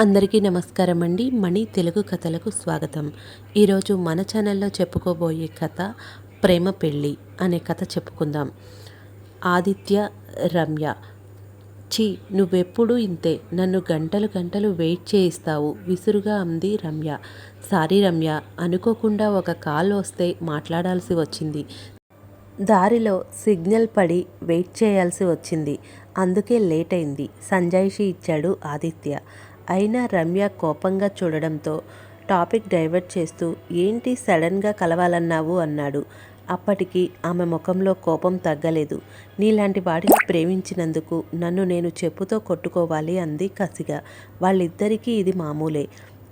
అందరికీ నమస్కారం అండి. మణి తెలుగు కథలకు స్వాగతం. ఈరోజు మన ఛానల్లో చెప్పుకోబోయే కథ ప్రేమ పెళ్ళి అనే కథ చెప్పుకుందాం. ఆదిత్య రమ్య. ఛీ నువ్వెప్పుడు ఇంతే. నన్ను గంటలు గంటలు వెయిట్ చేయిస్తావు. విసురుగా అంది రమ్య. సారీ రమ్య అనుకోకుండా ఒక కాల్ వస్తే మాట్లాడాల్సి వచ్చింది. దారిలో సిగ్నల్ పడి వెయిట్ చేయాల్సి వచ్చింది. అందుకే లేట్ అయింది. సంజాయిషి ఇచ్చాడు ఆదిత్య. అయినా రమ్య కోపంగా చూడడంతో టాపిక్ డైవర్ట్ చేస్తూ ఏంటి సడన్గా కలవాలన్నావు? అన్నాడు. అప్పటికి ఆమె ముఖంలో కోపం తగ్గలేదు. నీలాంటి వాడిని ప్రేమించినందుకు నన్ను నేను చెప్పుతో కొట్టుకోవాలి అంది కసిగా. వాళ్ళిద్దరికీ ఇది మామూలే.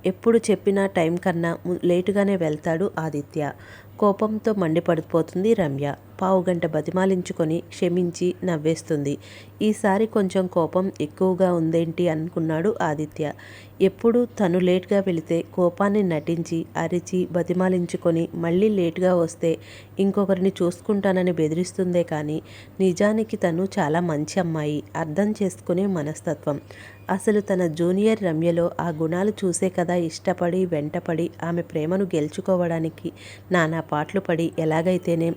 ఎప్పుడు చెప్పినా టైం కన్నా లేటుగానే వెళ్తాడు ఆదిత్య. కోపంతో మండిపడిపోతుంది రమ్య. పావుగంట బతిమాలించుకొని క్షమించి నవ్వేస్తుంది. ఈసారి కొంచెం కోపం ఎక్కువగా ఉందేంటి అనుకున్నాడు ఆదిత్య. ఎప్పుడు తను లేట్గా వెళితే కోపాన్ని నటించి అరిచి బతిమాలించుకొని మళ్ళీ లేట్గా వస్తే ఇంకొకరిని చూసుకుంటానని బెదిరిస్తుందే కానీ నిజానికి తను చాలా మంచి అమ్మాయి. అర్థం చేసుకునే మనస్తత్వం. అసలు తన జూనియర్ రమ్యలో ఆ గుణాలు చూసే కదా ఇష్టపడి వెంటపడి ఆమె ప్రేమను గెలుచుకోవడానికి నానా పాటలు పడి ఎలాగైతేనే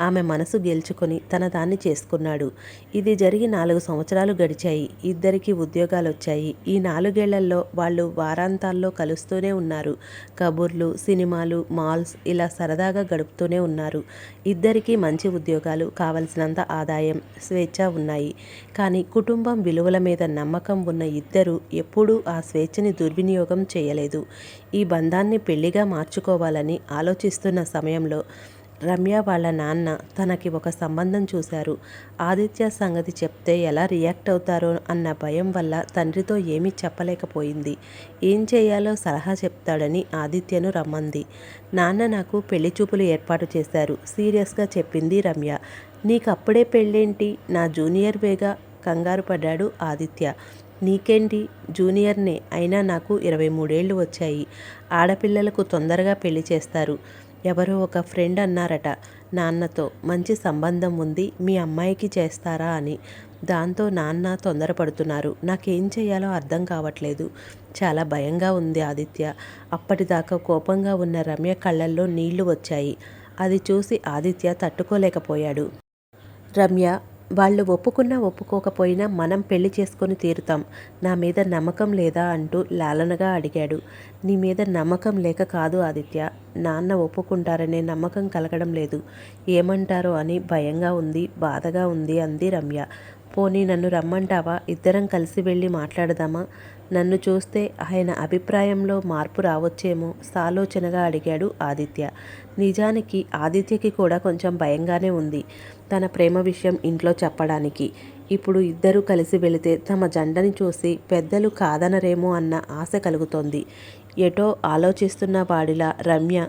ఆమె మనసు గెలుచుకొని తన దాన్ని చేసుకున్నాడు. ఇది జరిగి నాలుగు సంవత్సరాలు గడిచాయి. ఇద్దరికి ఉద్యోగాలు వచ్చాయి ఈ నాలుగేళ్ళలో వాళ్ళు వారాంతాల్లో కలుస్తూనే ఉన్నారు. కబుర్లు సినిమాలు మాల్స్ ఇలా సరదాగా గడుపుతూనే ఉన్నారు. ఇద్దరికీ మంచి ఉద్యోగాలు కావలసినంత ఆదాయం స్వేచ్ఛ ఉన్నాయి. కానీ కుటుంబం విలువల మీద నమ్మకం ఉన్న ఇద్దరూ ఎప్పుడూ ఆ స్వేచ్ఛని దుర్వినియోగం చేయలేదు. ఈ బంధాన్ని పెళ్ళిగా మార్చుకోవాలని ఆలోచిస్తున్న సమయంలో రమ్య వాళ్ళ నాన్న తనకి ఒక సంబంధం చూశారు. ఆదిత్య సంగతి చెప్తే ఎలా రియాక్ట్ అవుతారో అన్న భయం వల్ల తండ్రితో ఏమీ చెప్పలేకపోయింది. ఏం చేయాలో సలహా చెప్తాడని ఆదిత్యను రమ్మంది. నాన్న నాకు పెళ్ళి చూపులు ఏర్పాటు చేశారు. సీరియస్గా చెప్పింది రమ్య. నీకు అప్పుడే పెళ్ళేంటి? నా జూనియర్ వేగా కంగారు పడ్డాడు ఆదిత్య. నీకేంటి? జూనియర్నే అయినా నాకు ఇరవై మూడేళ్ళు వచ్చాయి. ఆడపిల్లలకు తొందరగా పెళ్ళి చేస్తారు. ఎవరో ఒక ఫ్రెండ్ అన్నారట నాన్నతో. మంచి సంబంధం ఉంది మీ అమ్మాయికి చేస్తారా అని. దాంతో నాన్న తొందరపడుతున్నారు. నాకేం చేయాలో అర్థం కావట్లేదు. చాలా భయంగా ఉంది ఆదిత్య. అప్పటిదాకా కోపంగా ఉన్న రమ్య కళ్ళల్లో నీళ్ళు వచ్చాయి. అది చూసి ఆదిత్య తట్టుకోలేకపోయాడు. రమ్య వాళ్ళు ఒప్పుకున్నా ఒప్పుకోకపోయినా మనం పెళ్ళి చేసుకొని తీరుతాం. నా మీద నమ్మకం లేదా అంటూ లాలనగా అడిగాడు. నీ మీద నమ్మకం లేక కాదు ఆదిత్య. నాన్న ఒప్పుకుంటారనే నమ్మకం కలగడం లేదు. ఏమంటారో అని భయంగా ఉంది బాధగా ఉంది అంది రమ్య. పోనీ నన్ను రమ్మంటావా? ఇద్దరం కలిసి వెళ్ళి మాట్లాడదామా? నన్ను చూస్తే ఆయన అభిప్రాయంలో మార్పు రావచ్చేమో సాలోచనగా అడిగాడు ఆదిత్య. నిజానికి ఆదిత్యకి కూడా కొంచెం భయంగానే ఉంది తన ప్రేమ విషయం ఇంట్లో చెప్పడానికి. ఇప్పుడు ఇద్దరూ కలిసి వెళితే తమ జంటని చూసి పెద్దలు కాదనరేమో అన్న ఆశ కలుగుతోంది. ఎటో ఆలోచిస్తున్న వాడిలా రమ్య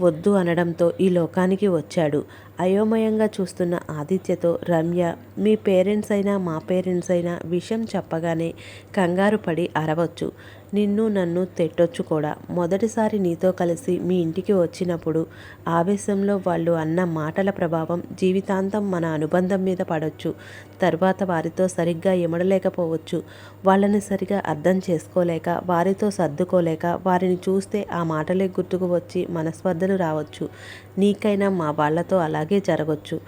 వద్దు అనడంతో ఈ లోకానికి వచ్చాడు. అయోమయంగా చూస్తున్న ఆదిత్యతో రమ్య మీ పేరెంట్స్ అయినా మా పేరెంట్స్ అయినా విషయం చెప్పగానే కంగారు పడి అరవచ్చు. నిన్ను నన్ను తెట్టొచ్చు కూడా. మొదటిసారి నీతో కలిసి మీ ఇంటికి వచ్చినప్పుడు ఆవేశంలో వాళ్ళు అన్న మాటల ప్రభావం జీవితాంతం మన అనుబంధం మీద పడవచ్చు తర్వాత వారితో సరిగ్గా ఇమడలేకపోవచ్చు వాళ్ళని సరిగా అర్థం చేసుకోలేక వారితో సర్దుకోలేక వారిని చూస్తే ఆ మాటలే గుర్తుకు వచ్చి మనస్పర్ధలు రావచ్చు. నీకైనా మా వాళ్ళతో అలాగే జరగవచ్చు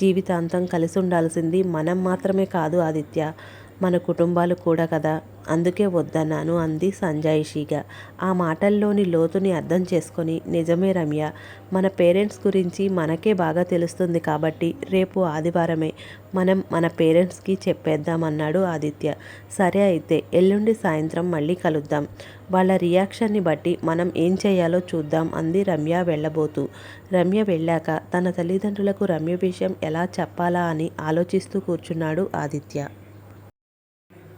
జీవితాంతం కలిసి ఉండాల్సింది మనం మాత్రమే కాదు ఆదిత్య. మన కుటుంబాలు కూడా కదా. అందుకే వద్దన్నాను అంది సంజాయిషిగా. ఆ మాటల్లోని లోతుని అర్థం చేసుకొని నిజమే రమ్య. మన పేరెంట్స్ గురించి మనకే బాగా తెలుస్తుంది కాబట్టి రేపు ఆదివారమే మనం మన పేరెంట్స్కి చెప్పేద్దామన్నాడు ఆదిత్య. సరే అయితే ఎల్లుండి సాయంత్రం మళ్ళీ కలుద్దాం. వాళ్ళ రియాక్షన్ని బట్టి మనం ఏం చేయాలో చూద్దాం అంది రమ్య వెళ్ళబోతూ. రమ్య వెళ్ళాక తన తల్లిదండ్రులకు రమ్య విషయం ఎలా చెప్పాలా అని ఆలోచిస్తూ కూర్చున్నాడు ఆదిత్య.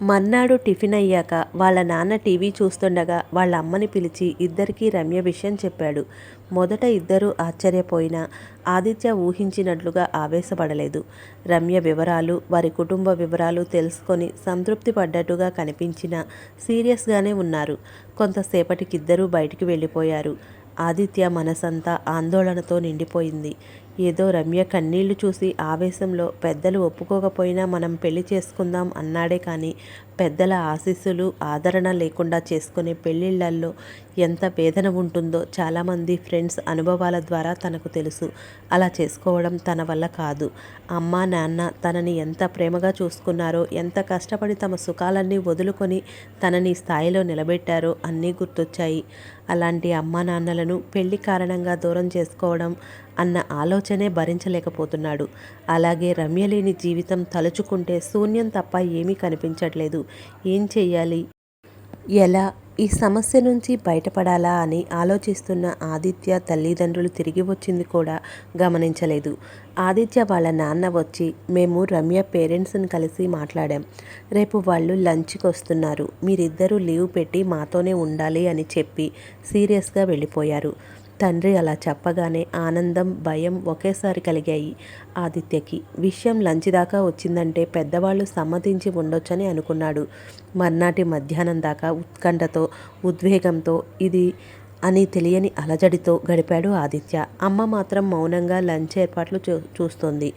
మర్నాడు టిఫిన్ అయ్యాక వాళ్ళ నాన్న టీవీ చూస్తుండగా వాళ్ళ అమ్మని పిలిచి ఇద్దరికీ రమ్య విషయం చెప్పాడు. మొదట ఇద్దరూ ఆశ్చర్యపోయినా ఆదిత్య ఊహించినట్లుగా ఆవేశపడలేదు. రమ్య వివరాలు వారి కుటుంబ వివరాలు తెలుసుకొని సంతృప్తి పడ్డట్టుగా కనిపించినా సీరియస్గానే ఉన్నారు. కొంతసేపటికిద్దరూ బయటికి వెళ్ళిపోయారు. ఆదిత్య మనసంతా ఆందోళనతో నిండిపోయింది. ఏదో రమ్య కన్నీళ్ళు చూసి ఆవేశంలో పెద్దలు ఒప్పుకోకపోయినా మనం పెళ్ళి చేసుకుందాం అన్నాడే కానీ పెద్దల ఆశీస్సులు ఆదరణ లేకుండా చేసుకునే పెళ్ళిళ్ళల్లో ఎంత వేదన ఉంటుందో చాలామంది ఫ్రెండ్స్ అనుభవాల ద్వారా తనకు తెలుసు. అలా చేసుకోవడం తన వల్ల కాదు. అమ్మ నాన్న తనని ఎంత ప్రేమగా చూసుకున్నారో ఎంత కష్టపడి తమ సుఖాలన్నీ వదులుకొని తనని స్థాయిలో నిలబెట్టారో అన్నీ గుర్తొచ్చాయి. అలాంటి అమ్మా నాన్నలను పెళ్ళి కారణంగా దూరం చేసుకోవడం అన్న ఆలోచనే భరించలేకపోతున్నాడు. అలాగే రమ్య లేని జీవితం తలుచుకుంటే శూన్యం తప్ప ఏమీ కనిపించట్లేదు. ఏం చెయ్యాలి? ఎలా? ఈ సమస్య నుంచి బయటపడాలా అని ఆలోచిస్తున్న ఆదిత్య తల్లిదండ్రులు తిరిగి వచ్చింది కూడా గమనించలేదు. ఆదిత్య వాళ్ళ నాన్న వచ్చి మేము రమ్య పేరెంట్స్ని కలిసి మాట్లాడాం. రేపు వాళ్ళు లంచ్కి వస్తున్నారు. మీరిద్దరూ లీవ్ పెట్టి మాతోనే ఉండాలి అని చెప్పి సీరియస్గా వెళ్ళిపోయారు. తండ్రి అలా చెప్పగానే ఆనందం భయం ఒకేసారి కలిగాయి. ఆదిత్యకి విషయం లంచ్ దాకా వచ్చిందంటే పెద్దవాళ్ళు సమ్మతించి ఉండొచ్చని అనుకున్నాడు. మర్నాటి మధ్యాహ్నం దాకా ఉత్కంఠతో ఉద్వేగంతో ఇది అని తెలియని అలజడితో గడిపాడు ఆదిత్య. అమ్మ మాత్రం మౌనంగా లంచ్ ఏర్పాట్లు చూ చూస్తోంది.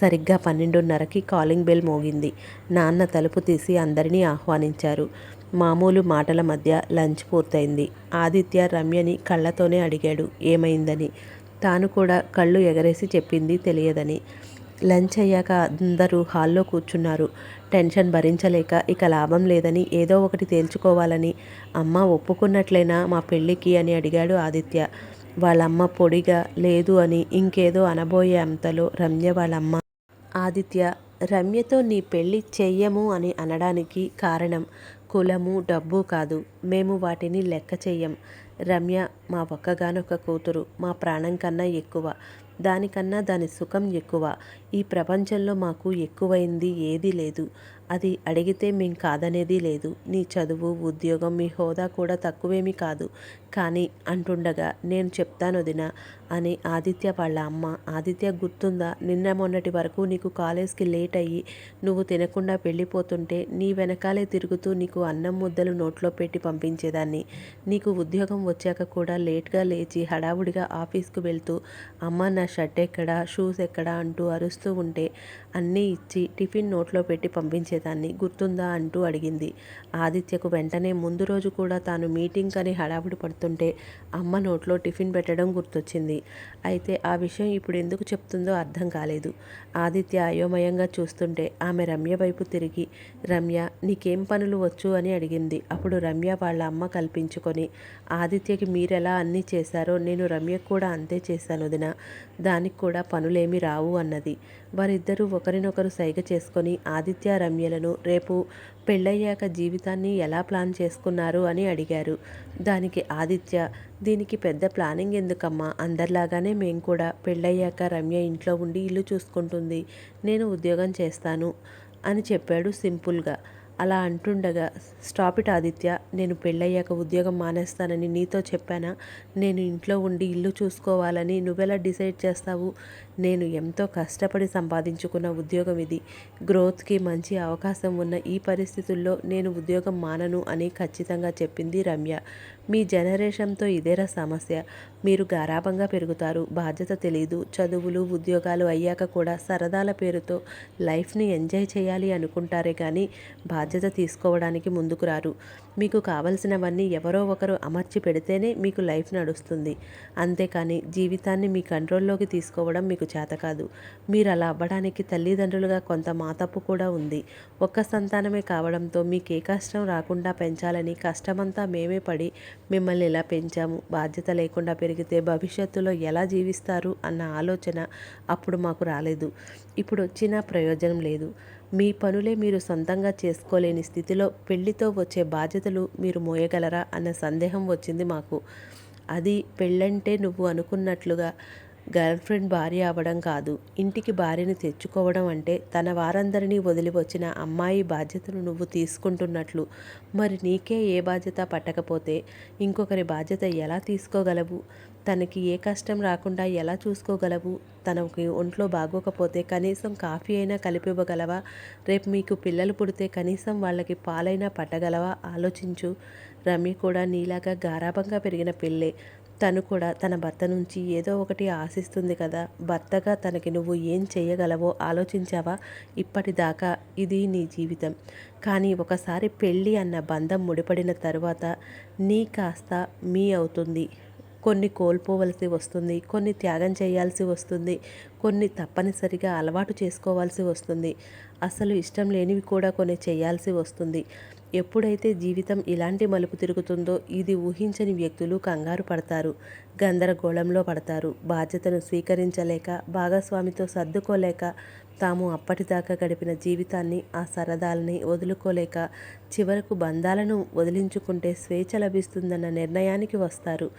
సరిగ్గా పన్నెండున్నరకి కాలింగ్ బెల్ మోగింది. నాన్న తలుపు తీసి అందరినీ ఆహ్వానించారు. మామూలు మాటల మధ్య లంచ్ పూర్తయింది. ఆదిత్య రమ్యని కళ్ళతోనే అడిగాడు. ఏమైందని? తాను కూడా కళ్ళు ఎగరేసి చెప్పింది తెలియదని. లంచ్ అయ్యాక అందరూ హాల్లో కూర్చున్నారు. టెన్షన్ భరించలేక ఇక లాభం లేదని ఏదో ఒకటి తేల్చుకోవాలని అమ్మ ఒప్పుకున్నట్లేనా మా పెళ్ళికి అని అడిగాడు ఆదిత్య. వాళ్ళమ్మ పొడిగా లేదు అని ఇంకేదో అనబోయే అంతలో రమ్య వాళ్ళమ్మ ఆదిత్య రమ్యతో నీ పెళ్ళి చెయ్యము అని అనడానికి కారణం. కులము డబ్బు కాదు. మేము వాటిని లెక్క చెయ్యం. రమ్య మా ఒక్కగానొక్క కూతురు. మా ప్రాణం కన్నా ఎక్కువ. దానికన్నా దాని సుఖం ఎక్కువ. ఈ ప్రపంచంలో మాకు ఎక్కువైంది ఏదీ లేదు. అది అడిగితే మేం కాదనేది లేదు. నీ చదువు ఉద్యోగం మీ హోదా కూడా తక్కువేమీ కాదు. కానీ అంటుండగా నేను చెప్తాను వదిన అని ఆదిత్య వాళ్ళ అమ్మ ఆదిత్య గుర్తుందా? నిన్న మొన్నటి వరకు నీకు కాలేజ్కి లేట్ అయ్యి నువ్వు తినకుండా వెళ్ళిపోతుంటే నీ వెనకాలే తిరుగుతూ నీకు అన్నం ముద్దలు నోట్లో పెట్టి పంపించేదాన్ని. నీకు ఉద్యోగం వచ్చాక కూడా లేట్గా లేచి హడావుడిగా ఆఫీస్కు వెళ్తూ అమ్మ నా షర్ట్ ఎక్కడా? షూస్ ఎక్కడా? అంటూ అరుస్తూ ఉంటే అన్నీ ఇచ్చి టిఫిన్ నోట్లో పెట్టి పంపించేదాన్ని. గుర్తుందా? అంటూ అడిగింది. ఆదిత్యకు వెంటనే ముందు రోజు కూడా తాను మీటింగ్ అని హడావుడి పడుతుంటే అమ్మ నోట్లో టిఫిన్ పెట్టడం గుర్తొచ్చింది. అయితే ఆ విషయం ఇప్పుడు ఎందుకు చెప్తుందో అర్థం కాలేదు. ఆదిత్య అయోమయంగా చూస్తుంటే ఆమె రమ్య వైపు తిరిగి రమ్య నీకేం పనులు వచ్చు? అని అడిగింది. అప్పుడు రమ్య వాళ్ళ అమ్మ కల్పించుకొని ఆదిత్యకి మీరెలా అన్నీ చేశారో నేను రమ్యకు కూడా అంతే చేశాను వదిన. దానికి కూడా పనులేమీ రావు అన్నది. వారిద్దరూ ఒకరినొకరు సైగ చేసుకొని ఆదిత్య రమ్యలను రేపు పెళ్ళయ్యాక జీవితాన్ని ఎలా ప్లాన్ చేసుకున్నారు అని అడిగారు. దానికి ఆదిత్య దీనికి పెద్ద ప్లానింగ్ ఎందుకమ్మా? అందరిలాగానే మేము కూడా పెళ్ళయ్యాక రమ్య ఇంట్లో ఉండి ఇల్లు చూసుకుంటుంది. నేను ఉద్యోగం చేస్తాను అని చెప్పాడు సింపుల్గా. అలా అంటుండగా స్టాప్ ఇట్ ఆదిత్య నేను పెళ్ళయ్యాక ఉద్యోగం మానేస్తానని నీతో చెప్పానా? నేను ఇంట్లో ఉండి ఇల్లు చూసుకోవాలని నువ్వెలా డిసైడ్ చేస్తావు? నేను ఎంతో కష్టపడి సంపాదించుకున్న ఉద్యోగం ఇది. గ్రోత్కి మంచి అవకాశం ఉన్న ఈ పరిస్థితుల్లో నేను ఉద్యోగం మానను అని ఖచ్చితంగా చెప్పింది రమ్య. మీ జనరేషన్తో ఇదేరా సమస్య. మీరు గారాభంగా పెరుగుతారు. బాధ్యత తెలియదు చదువులు ఉద్యోగాలు అయ్యాక కూడా సరదాల పేరుతో లైఫ్ని ఎంజాయ్ చేయాలి అనుకుంటారే కానీ బాధ్యత తీసుకోవడానికి ముందుకు రారు. మీకు కావలసినవన్నీ ఎవరో ఒకరు అమర్చి పెడితేనే మీకు లైఫ్ నడుస్తుంది. అంతేకాని జీవితాన్ని మీ కంట్రోల్లోకి తీసుకోవడం మీకు చేత కాదు. మీరు అలా అవ్వడానికి తల్లిదండ్రులుగా కొంత మాతప్పు కూడా ఉంది. ఒక్క సంతానమే కావడంతో మీకు ఏ కష్టం రాకుండా పెంచాలని కష్టమంతా మేమే పడి మిమ్మల్ని ఎలా పెంచాము? బాధ్యత లేకుండా పెరిగితే భవిష్యత్తులో ఎలా జీవిస్తారు? అన్న ఆలోచన అప్పుడు మాకు రాలేదు. ఇప్పుడు వచ్చినా ప్రయోజనం లేదు. మీ పనులే మీరు సొంతంగా చేసుకోలేని స్థితిలో పెళ్ళితో వచ్చే బాధ్యతలు మీరు మోయగలరా? అన్న సందేహం వచ్చింది మాకు. అది పెళ్ళంటే నువ్వు అనుకున్నట్లుగా గర్ల్ ఫ్రెండ్ భార్య అవ్వడం కాదు. ఇంటికి భార్యని తెచ్చుకోవడం అంటే తన వారందరినీ వదిలి వచ్చిన అమ్మాయి బాధ్యతను నువ్వు తీసుకుంటున్నట్లు. మరి నీకే ఏ బాధ్యత పట్టకపోతే ఇంకొకరి బాధ్యత ఎలా తీసుకోగలవు? తనకి ఏ కష్టం రాకుండా ఎలా చూసుకోగలవు? తనకి ఒంట్లో బాగోకపోతే కనీసం కాఫీ అయినా కలిపివ్వగలవా? రేపు మీకు పిల్లలు పుడితే కనీసం వాళ్ళకి పాలైనా పట్టగలవా? ఆలోచించు. రమ్య కూడా నీలాగా గారాభంగా పెరిగిన పిల్లే తను కూడా తన భర్త నుంచి ఏదో ఒకటి ఆశిస్తుంది కదా. భర్తగా తనకి నువ్వు ఏం చేయగలవో ఆలోచించావా? ఇప్పటిదాకా ఇది నీ జీవితం. కానీ ఒకసారి పెళ్ళి అన్న బంధం ముడిపడిన తరువాత నీ కాస్త మీ అవుతుంది. కొన్ని కోల్పోవలసి వస్తుంది కొన్ని త్యాగం చేయాల్సి వస్తుంది కొన్ని తప్పనిసరిగా అలవాటు చేసుకోవాల్సి వస్తుంది. అసలు ఇష్టం లేనివి కూడా కొన్ని చేయాల్సి వస్తుంది. ఎప్పుడైతే జీవితం ఇలాంటి మలుపు తిరుగుతుందో ఇది ఊహించని వ్యక్తులు కంగారు పడతారు గందరగోళంలో పడతారు. బాధ్యతను స్వీకరించలేక భాగస్వామితో సర్దుకోలేక తాము అప్పటిదాకా గడిపిన జీవితాన్ని ఆ సరదాలని వదులుకోలేక చివరకు బంధాలను వదిలించుకుంటే స్వేచ్ఛ లభిస్తుందన్న నిర్ణయానికి వస్తారు.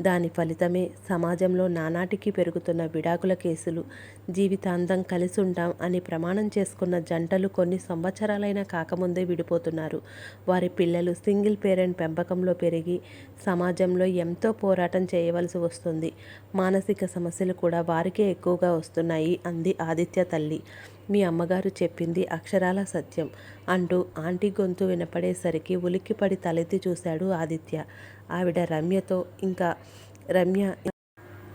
దాని ఫలితమే సమాజంలో నానాటికి పెరుగుతున్న విడాకుల కేసులు జీవితాంతం కలిసి ఉంటాం అని ప్రమాణం చేసుకున్న జంటలు కొన్ని సంవత్సరాలైనా కాకముందే విడిపోతున్నారు. వారి పిల్లలు సింగిల్ పేరెంట్ పెంపకంలో పెరిగి సమాజంలో ఎంతో పోరాటం చేయవలసి వస్తుంది. మానసిక సమస్యలు కూడా వారికే ఎక్కువగా వస్తున్నాయి అంది ఆదిత్య తల్లి. మీ అమ్మగారు చెప్పింది అక్షరాల సత్యం అంటూ ఆంటీ గొంతు వినపడేసరికి ఉలిక్కిపడి తలెత్తి చూశాడు ఆదిత్య. ఆవిడ రమ్యతో ఇంకా రమ్య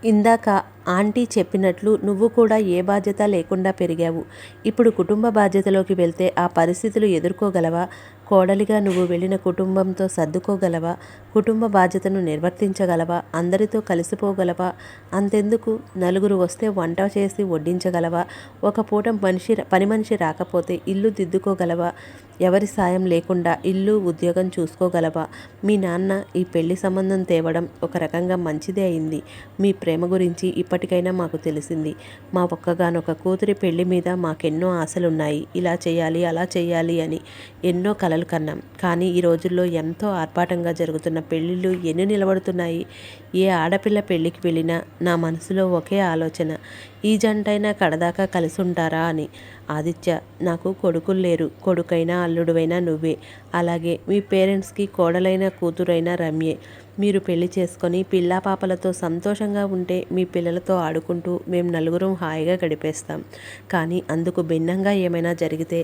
ఇందాక ఆంటీ చెప్పినట్లు నువ్వు కూడా ఏ బాధ్యత లేకుండా పెరిగావు. ఇప్పుడు కుటుంబ బాధ్యతలోకి వెళ్తే ఆ పరిస్థితులు ఎదుర్కోగలవా? కోడలిగా నువ్వు వెళ్ళిన కుటుంబంతో సర్దుకోగలవా? కుటుంబ బాధ్యతను నిర్వర్తించగలవా? అందరితో కలిసిపోగలవా? అంతెందుకు? నలుగురు వస్తే వంట చేసి వడ్డించగలవా? ఒక పూట మనిషి పని మనిషి రాకపోతే ఇల్లు దిద్దుకోగలవా? ఎవరి సాయం లేకుండా ఇల్లు ఉద్యోగం చూసుకోగలవా? మీ నాన్న ఈ పెళ్ళి సంబంధం తేవడం ఒక రకంగా మంచిదే అయింది. మీ ప్రేమ గురించి ఇప్పటికైనా మాకు తెలిసింది. మా ఒక్కగానొక కూతురి పెళ్ళి మీద మాకెన్నో ఆశలున్నాయి. ఇలా చేయాలి అలా చేయాలి అని ఎన్నో కలలు కన్నాం. కానీ ఈ రోజుల్లో ఎంతో ఆర్భాటంగా జరుగుతున్న పెళ్ళిళ్ళు ఎన్ని నిలబడుతున్నాయి? ఏ ఆడపిల్ల పెళ్ళికి వెళ్ళినా నా మనసులో ఒకే ఆలోచన ఈ జంటైనా కడదాకా కలిసి ఉంటారా అని. ఆదిత్య నాకు కొడుకులు లేరు. కొడుకైనా అల్లుడువైనా నువ్వే. అలాగే మీ పేరెంట్స్కి కోడలైన కూతురైన రమ్యే. మీరు పెళ్ళి చేసుకొని పిల్లా పాపలతో సంతోషంగా ఉంటే మీ పిల్లలతో ఆడుకుంటూ మేము నలుగురం హాయిగా గడిపేస్తాం. కానీ అందుకు భిన్నంగా ఏమైనా జరిగితే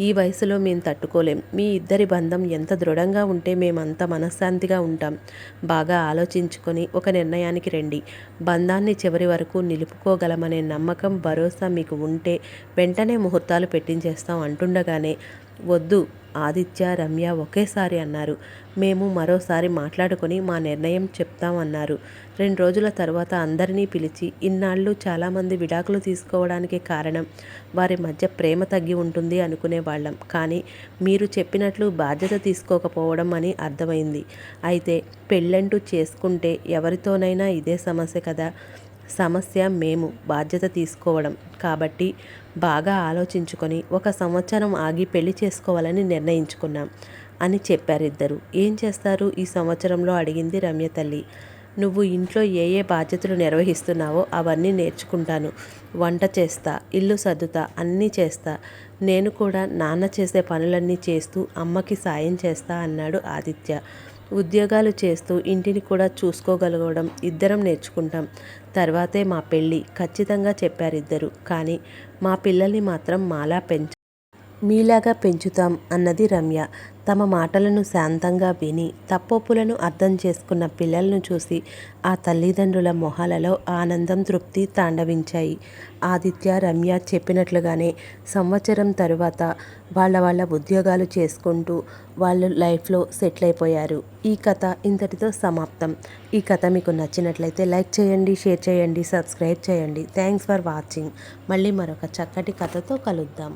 ఈ వయసులో మేము తట్టుకోలేం. మీ ఇద్దరి బంధం ఎంత దృఢంగా ఉంటే మేమంత మనశ్శాంతిగా ఉంటాం. బాగా ఆలోచించుకొని ఒక నిర్ణయానికి రండి. బంధాన్ని చివరి వరకు నిలుపుకోగలమనే నమ్మకం భరోసా మీకు ఉంటే వెంటనే ముహూర్తాలు పెట్టించేస్తాం అంటుండగానే వద్దు ఆదిత్య రమ్య ఒకేసారి అన్నారు. మేము మరోసారి మాట్లాడుకొని మా నిర్ణయం చెప్తామన్నారు. రెండు రోజుల తర్వాత అందరినీ పిలిచి ఇన్నాళ్ళు చాలామంది విడాకులు తీసుకోవడానికి కారణం. వారి మధ్య ప్రేమ తగ్గి ఉంటుంది అనుకునేవాళ్ళం కానీ మీరు చెప్పినట్లు బాధ్యత తీసుకోకపోవడం అని అర్థమైంది. అయితే పెళ్ళంటూ చేసుకుంటే ఎవరితోనైనా ఇదే సమస్య కదా? సమస్య మేము బాధ్యత తీసుకోవడం. కాబట్టి బాగా ఆలోచించుకొని ఒక సంవత్సరం ఆగి పెళ్ళి చేసుకోవాలని నిర్ణయించుకున్నాం అని చెప్పారిద్దరు ఏం చేస్తారు? ఈ సంవత్సరంలో అడిగింది రమ్య తల్లి. నువ్వు ఇంట్లో ఏ ఏ బాధ్యతలు నిర్వహిస్తున్నావో అవన్నీ నేర్చుకుంటాను. వంట చేస్తా ఇల్లు సర్దుతా అన్నీ చేస్తా. నేను కూడా నాన్న చేసే పనులన్నీ చేస్తూ అమ్మకి సాయం చేస్తా అన్నాడు ఆదిత్య. ఉద్యోగాలు చేస్తూ ఇంటిని కూడా చూసుకోగలగడం ఇద్దరం నేర్చుకుంటాం. తర్వాతే మా పెళ్ళి ఖచ్చితంగా చెప్పారిద్దరు కానీ మా పిల్లల్ని మాత్రం మాలా పెంచ మీలాగా పెంచుతాం అన్నది రమ్య. తమ మాటలను శాంతంగా విని తప్పొప్పులను అర్థం చేసుకున్న పిల్లలను చూసి ఆ తల్లిదండ్రుల మొహాలలో ఆనందం తృప్తి తాండవించాయి. ఆదిత్య రమ్య చెప్పినట్లుగానే సంవత్సరం తరువాత వాళ్ళ వాళ్ళ ఉద్యోగాలు చేసుకుంటూ వాళ్ళు లైఫ్లో సెటిల్ అయిపోయారు ఈ కథ ఇంతటితో సమాప్తం. ఈ కథ మీకు నచ్చినట్లయితే లైక్ చేయండి షేర్ చేయండి సబ్స్క్రైబ్ చేయండి. Thanks for watching. మళ్ళీ మరొక చక్కటి కథతో కలుద్దాం.